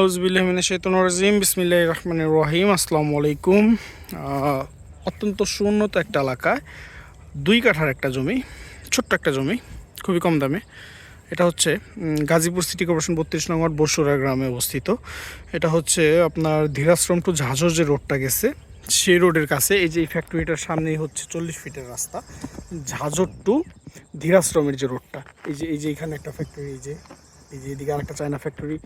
আউজবিল্লাহিমিনাশাইতানুর বিসমিল্লাহ রহমান রহিম, আসসালামু আলাইকুম। অত্যন্ত সুন্নত একটা এলাকায় দুই কাঠার একটা জমি, ছোট্ট একটা জমি, খুবই কম দামে। এটা হচ্ছে গাজীপুর সিটি কর্পোরেশন বত্রিশ নম্বর বসুরা গ্রামে অবস্থিত। এটা হচ্ছে আপনার ধীরাশ্রম টু ঝাঁঝর যে রোডটা গেছে, সেই রোডের কাছে, এই যে ফ্যাক্টরিটার সামনেই হচ্ছে চল্লিশ ফিটের রাস্তা। ঝাঁঝর টু ধীরাশ্রমের যে রোডটা, এই যে এই যে এখানে একটা ফ্যাক্টরি, এই যে এই যে এদিকে আরেকটা চায়না ফ্যাক্টরি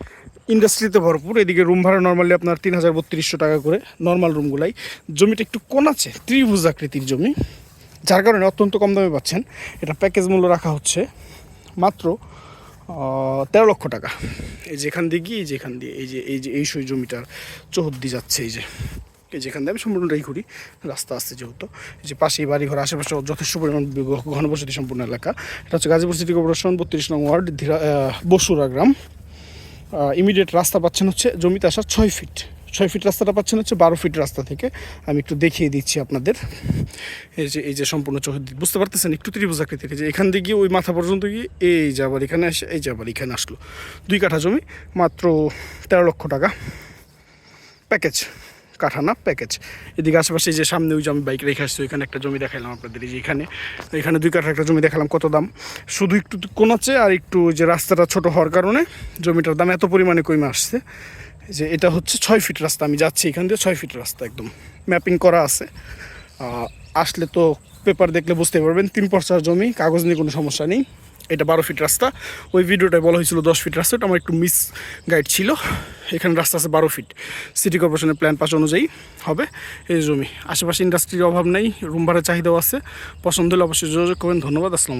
ইন্ডাস্ট্রিতে ভরপুর। এদিকে রুম ভাড়া নর্মালি আপনার তিন হাজার বত্রিশশো টাকা করে নর্মাল রুমগুলাই জমিটা একটু কোনাচে ত্রিভুজ আকৃতির জমি, যার কারণে অত্যন্ত কম দামে পাচ্ছেন। এটা প্যাকেজ মূল্য রাখা হচ্ছে মাত্র তেরো লক্ষ টাকা। এই যে এখান দিয়ে গিয়ে, এই যে এখান দিয়ে, এই যে এই যে, এই সই জমিটার চৌহদ্দি যাচ্ছে, এই যে। যেখান দিয়ে আমি সম্পূর্ণটাই ঘুরি। রাস্তা আছে যেহেতু। যে পাশেই বাড়ি ঘর আশেপাশে যথেষ্ট পরিমাণ ঘনবসতি সম্পূর্ণ এলাকা। এটা হচ্ছে গাজীপুর সিটি কর্পোরেশন, বত্রিশ নং ওয়ার্ড, ধীরা বসুরা গ্রাম। ইমিডিয়েট রাস্তা পাচ্ছেন হচ্ছে জমিতে আসার ছয় ফিট ছয় ফিট রাস্তাটা পাচ্ছেন হচ্ছে বারো ফিট রাস্তা থেকে। আমি একটু দেখিয়ে দিচ্ছি আপনাদের। এই যে এই যে সম্পূর্ণ চৌহদ্দি বুঝতে পারতেছেন? একটু ত্রিভুজ আকৃতির এই যে, এখান থেকে গিয়ে ওই মাথা পর্যন্ত গিয়ে এই যে আবার এখানে আসে এই যে আবার এখানে আসলো। দুই কাঠা জমি, মাত্র তেরো লক্ষ টাকা। প্যাকেজ। কাঠা না প্যাকেজ এদিকে আশেপাশে যে সামনে ওই আমি বাইক রেখে আসছি, ওইখানে একটা জমি দেখালাম আপনাদের, এই যে এখানে। এখানে দুই কাঠা একটা জমি দেখালাম, কত দাম? শুধু একটু কোনাচ্ছে আর একটু যে রাস্তাটা ছোট হওয়ার কারণে জমিটার দাম এত পরিমাণে কমে আসছে। যে এটা হচ্ছে ছয় ফিট রাস্তা, আমি যাচ্ছি এখান দিয়ে ছয় ফিট রাস্তা একদম। ম্যাপিং করা আছে। আসলে তো পেপার দেখলে বুঝতে পারবেন, তিন পর্চার জমি, কাগজ নিয়ে কোনো সমস্যা নেই। এটা বারো ফিট রাস্তা। ওই ভিডিওটায় বলা হয়েছিল দশ ফিট রাস্তা, ওটা আমার একটু মিস গাইড ছিল। এখানে রাস্তা আছে বারো ফিট সিটি কর্পোরেশনের প্ল্যান পাশ অনুযায়ী হবে। এই জমি। আশেপাশে ইন্ডাস্ট্রির অভাব নেই রুম ভাড়ার চাহিদাও আছে। পছন্দ হলে অবশ্যই যোগাযোগ করবেন। ধন্যবাদ, আসসালাম